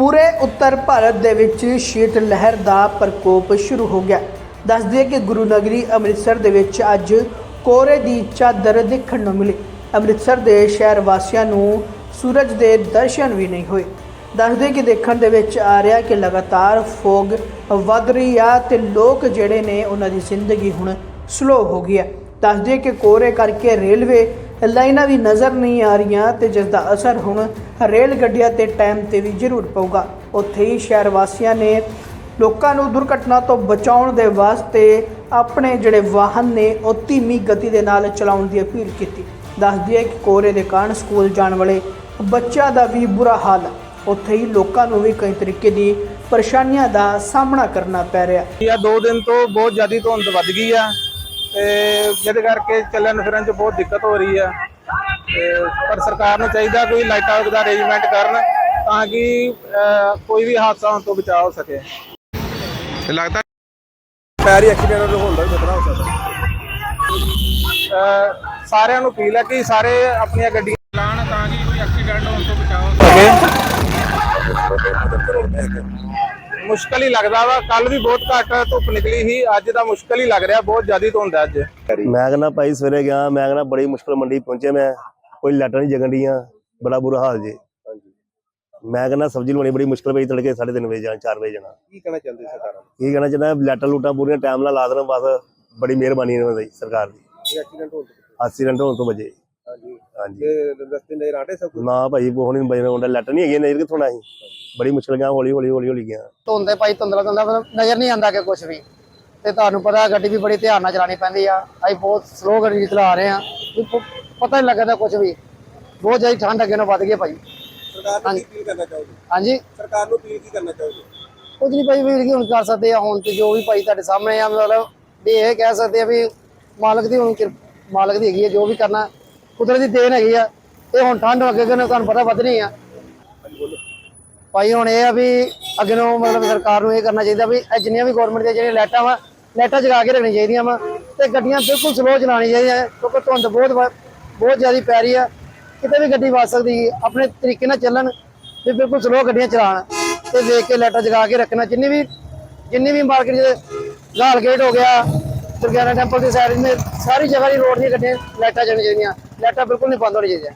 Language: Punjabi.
ਪੂਰੇ ਉੱਤਰ ਭਾਰਤ ਦੇ ਵਿੱਚ ਸ਼ੀਤ ਲਹਿਰ ਦਾ ਪ੍ਰਕੋਪ ਸ਼ੁਰੂ ਹੋ ਗਿਆ। ਦੱਸ ਦਈਏ ਕਿ ਗੁਰੂ ਨਗਰੀ ਅੰਮ੍ਰਿਤਸਰ ਦੇ ਵਿੱਚ ਅੱਜ ਕੋਹਰੇ ਦੀ ਚਾਦਰ ਦੇਖਣ ਨੂੰ ਮਿਲੀ। ਅੰਮ੍ਰਿਤਸਰ ਦੇ ਸ਼ਹਿਰ ਵਾਸੀਆਂ ਨੂੰ ਸੂਰਜ ਦੇ ਦਰਸ਼ਨ ਵੀ ਨਹੀਂ ਹੋਏ। ਦੱਸ ਕਿ ਦੇਖਣ ਦੇ ਵਿੱਚ ਆ ਰਿਹਾ ਕਿ ਲਗਾਤਾਰ ਫੋਗ ਵੱਧ ਰਹੀ ਆ ਤੇ ਲੋਕ ਜਿਹੜੇ ਨੇ ਉਹਨਾਂ ਦੀ ਜ਼ਿੰਦਗੀ ਹੁਣ ਸਲੋ ਹੋ ਗਈ ਹੈ। ਦੱਸ ਕਿ ਕੋਹਰੇ ਕਰਕੇ ਰੇਲਵੇ ਲਾਈਨਾਂ ਵੀ ਨਜ਼ਰ ਨਹੀਂ ਆ ਰਹੀਆਂ ਤੇ ਜਿਸ ਦਾ ਅਸਰ ਹੁਣ ਰੇਲ ਗੱਡੀਆਂ ਤੇ ਟਾਈਮ ਤੇ ਵੀ ਜ਼ਰੂਰ ਪਊਗਾ। ਉੱਥੇ ਹੀ ਸ਼ਹਿਰ ਵਾਸੀਆਂ ਨੇ ਲੋਕਾਂ ਨੂੰ ਦੁਰਘਟਨਾ ਤੋਂ ਬਚਾਉਣ ਦੇ ਵਾਸਤੇ ਆਪਣੇ ਜਿਹੜੇ ਵਾਹਨ ਨੇ, ਉਹ ਧੀਮੀ ਗਤੀ ਦੇ ਨਾਲ ਚਲਾਉਣ ਦੀ ਅਪੀਲ ਕੀਤੀ। ਦੱਸਦੀ ਹੈ ਕਿ ਕੋਹਰੇ ਦੇ ਕਾਰਨ ਸਕੂਲ ਜਾਣ ਵਾਲੇ ਬੱਚਿਆਂ ਦਾ ਵੀ ਬੁਰਾ ਹਾਲ। ਹੈ ਉੱਥੇ ਹੀ ਲੋਕਾਂ ਨੂੰ ਵੀ ਕਈ ਤਰੀਕੇ ਦੀ ਪਰੇਸ਼ਾਨੀਆਂ ਦਾ ਸਾਹਮਣਾ ਕਰਨਾ ਪੈ ਰਿਹਾ। ਆ ਦੋ ਦਿਨ ਤੋਂ ਬਹੁਤ ਜ਼ਿਆਦਾ ਧੁੰਦ ਵੱਧ ਗਈ ਆ। ਤੇ ਜਿਹਦੇ ਕਰਕੇ ਚੱਲਣ ਫਿਰਨ 'ਚ ਬਹੁਤ ਦਿੱਕਤ ਹੋ ਰਹੀ ਆ। ਤੇ ਪਰ ਸਰਕਾਰ ਨੂੰ ਚਾਹੀਦਾ ਕੋਈ ਲਾਈਟਾਂ ਦਾ ਅਰੇਂਜਮੈਂਟ ਕਰਨ ਤਾਂ ਕਿ ਕੋਈ ਵੀ ਹਾਦਸਾ ਹੋਣ ਤੋਂ ਬਚਾਅ ਹੋ ਸਕੇ। ਤੇ ਲੱਗਦਾ ਪੈਰੀ ਐਕਸੀਡੈਂਟ ਹੋਣ ਦਾ ਖਤਰਾ ਹੋ ਸਕਦਾ। ਸਾਰਿਆਂ ਨੂੰ ਅਪੀਲ ਹੈ ਕਿ ਸਾਰੇ ਆਪਣੀਆਂ ਗੱਡੀਆਂ ਚਲਾਉਣ ਤਾਂ ਕਿ ਕੋਈ ਐਕਸੀਡੈਂਟ ਹੋਣ ਤੋਂ ਬਚਾਅ ਹੋ ਸਕੇ। ਮੁਸ਼ਕਲ ਹੀ ਲੱਗਦਾ ਵਾ। ਕੱਲ ਵੀ ਬਹੁਤ ਘੱਟ ਧੁੱਪ ਨਿਕਲੀ ਸੀ। ਅੱਜ ਦਾ ਮੁਸ਼ਕਲ ਹੀ ਲੱਗ ਰਿਹਾ। ਬਹੁਤ ਜ਼ਿਆਦਾ ਧੁੰਦ ਹੈ ਅੱਜ। ਮੈਂ ਕਹਿੰਦਾ ਭਾਈ ਸਵੇਰੇ ਗਿਆ। ਮੈਂ ਕਹਿੰਦਾ ਬੜੀ ਮੁਸ਼ਕਲ ਮੰਡੀ ਪਹੁੰਚਿਆ ਮੈਂ। ਕੋਈ ਲਾਟਾਂ ਨਹੀਂ ਜਗਣ ਡੀਆਂ। ਬੜਾ ਬੁਰਾ ਹਾਲ ਜੇ। ਮੈਂ ਕਹਿੰਦਾ ਸਬਜ਼ੀ ਲਾਉਣੀ ਬੜੀ ਮੁਸ਼ਕਲ ਪਈ ਤੜਕੇ 3:30 ਵਜੇ ਜਾਣਾ 4 ਵਜੇ ਜਾਣਾ। ਕੀ ਕਹਿਣਾ ਚਾਹੁੰਦੇ ਸਰਕਾਰਾਂ? ਨੂੰ ਕੀ ਕਹਿਣਾ ਚਾਹੁੰਦਾ? ਲਾਟਾਂ ਲੂਟਾਂ ਪੂਰੀਆਂ ਟਾਈਮ ਨਾਲ ਲਾ ਦੇਣ ਬਸ। ਬੜੀ ਮਿਹਰਬਾਨੀ ਇਹਨਾਂ ਦੀ ਸਰਕਾਰ ਦੀ। ਐਕਸੀਡੈਂਟ ਹੋਣ ਤੋਂ ਐਕਸੀਡੈਂਟ ਹੋਣ ਤੋਂ ਬਚੇ। ਹਾਂਜੀ। ਹਾਂਜੀ। ਤੇ ਰਸਤੇ ਨਜ਼ਰ ਆਟੇ ਸਭ ਕੁਝ ਨਾ ਭਾਈ ਕੋਹ ਨਹੀਂ ਬਜਣਾ ਹੁੰਦਾ ਲਾਟਾਂ ਨਹੀਂ ਹੈਗੀਆਂ ਨਜ਼ਰ ਕਿੱਥੋਂ ਸੀ ਬੜੀ ਮੁਸ਼ਕਲ ਗਿਆ ਹੌਲੀ ਹੌਲੀ ਹੌਲੀ ਹੌਲੀ ਗਿਆ ਧੁੰਦੇ ਭਾਈ ਧੁੰਦਲਾ ਧੁੰਦਲਾ ਮਤਲਬ ਨਜ਼ਰ ਨਹੀਂ ਆਉਂਦਾ ਕਿ ਕੁਝ ਵੀ। ਤੇ ਤੁਹਾਨੂੰ ਪਤਾ ਗੱਡੀ ਵੀ ਬੜੀ ਧਿਆਨ ਨਾਲ ਚਲਾਉਣੀ ਪੈਂਦੀ ਆ। ਅਸੀਂ ਬਹੁਤ ਸਲੋ ਗੱਡੀ ਚਲਾ ਰਹੇ ਆ ਪਤਾ ਨਹੀਂ ਲੱਗਦਾ ਕੁਝ ਵੀ। ਬਹੁਤ ਜ਼ਿਆਦਾ ਠੰਡ ਅੱਗੇ ਨਾਲੋਂ ਵੱਧ ਗਈ ਭਾਈ। ਸਰਕਾਰ ਨੂੰ ਕੀ ਕਰਨਾ ਚਾਹੋਗੇ? ਹਾਂਜੀ? ਸਰਕਾਰ ਨੂੰ ਅਪੀਲ ਕੀ ਕਰਨਾ ਚਾਹੋਗੇ? ਕੁਝ ਨਹੀਂ ਭਾਈ ਵੀਰ ਕੀ ਹੁਣ ਕਰ ਸਕਦੇ ਆ ਹੁਣ ਤੇ ਜੋ ਵੀ ਭਾਈ ਤੁਹਾਡੇ ਸਾਹਮਣੇ ਆ ਮਤਲਬ ਇਹ ਕਹਿ ਸਕਦੇ ਆ ਵੀ ਮਾਲਕ ਦੀ ਹੁਣ ਮਾਲਕ ਦੀ ਹੈਗੀ ਆ ਜੋ ਵੀ ਕਰਨਾ ਕੁਦਰਤ ਦੀ ਦੇਣ ਹੈਗੀ ਆ, ਇਹ ਹੁਣ ਠੰਡ ਅੱਗੇ ਅੱਗੇ ਤੁਹਾਨੂੰ ਪਤਾ ਵਧਣੀ ਆ। ਭਾਈ, ਹੁਣ ਇਹ ਆ ਵੀ ਅੱਗੇ ਨੂੰ ਮਤਲਬ ਸਰਕਾਰ ਨੂੰ ਇਹ ਕਰਨਾ ਚਾਹੀਦਾ ਵੀ ਇਹ ਜਿੰਨੀਆਂ ਵੀ ਗਵਰਨਮੈਂਟ ਦੀਆਂ ਜਿਹੜੀਆਂ ਲਾਈਟਾਂ ਵਾ, ਲਾਈਟਾਂ ਜਗਾ ਕੇ ਰੱਖਣੀਆਂ ਚਾਹੀਦੀਆਂ ਵਾ ਤੇ ਗੱਡੀਆਂ ਬਿਲਕੁਲ ਸਲੋ ਚਲਾਉਣੀਆਂ ਚਾਹੀਦੀਆਂ ਕਿਉਂਕਿ ਧੁੰਦ ਬਹੁਤ ਬਹੁਤ ਜ਼ਿਆਦਾ ਪੈ ਰਹੀ ਆ। ਕਿਤੇ ਵੀ ਗੱਡੀ ਵੱਜ ਸਕਦੀ ਹੈ ਆਪਣੇ ਤਰੀਕੇ ਨਾਲ ਚੱਲਣ ਤੇ ਬਿਲਕੁਲ ਸਲੋ ਗੱਡੀਆਂ ਚਲਾਉਣ ਤੇ ਵੇਖ ਕੇ ਲਾਈਟਾਂ ਜਗਾ ਕੇ ਰੱਖਣਾ, ਜਿੰਨੀ ਵੀ ਜਿੰਨੀ ਵੀ ਮਾਰਕੀਟ ਦੇ ਲਾਲ ਗੇਟ ਹੋ ਗਿਆ ਦੁਰਗਿਆਨਾ ਟੈਂਪਲ ਦੀ ਸਾਈਡ ਮੇ ਸਾਰੀ ਜਗ੍ਹਾ ਦੀ ਰੋਡ ਦੀਆਂ ਗੱਡੀਆਂ ਲਾਈਟਾਂ ਚੱਲਣੀਆਂ ਚਾਹੀਦੀਆਂ। ਲਾਈਟਾਂ ਬਿਲਕੁਲ ਨਹੀਂ ਬੰਦ ਹੋਣੀ ਚਾਹੀਦੀਆਂ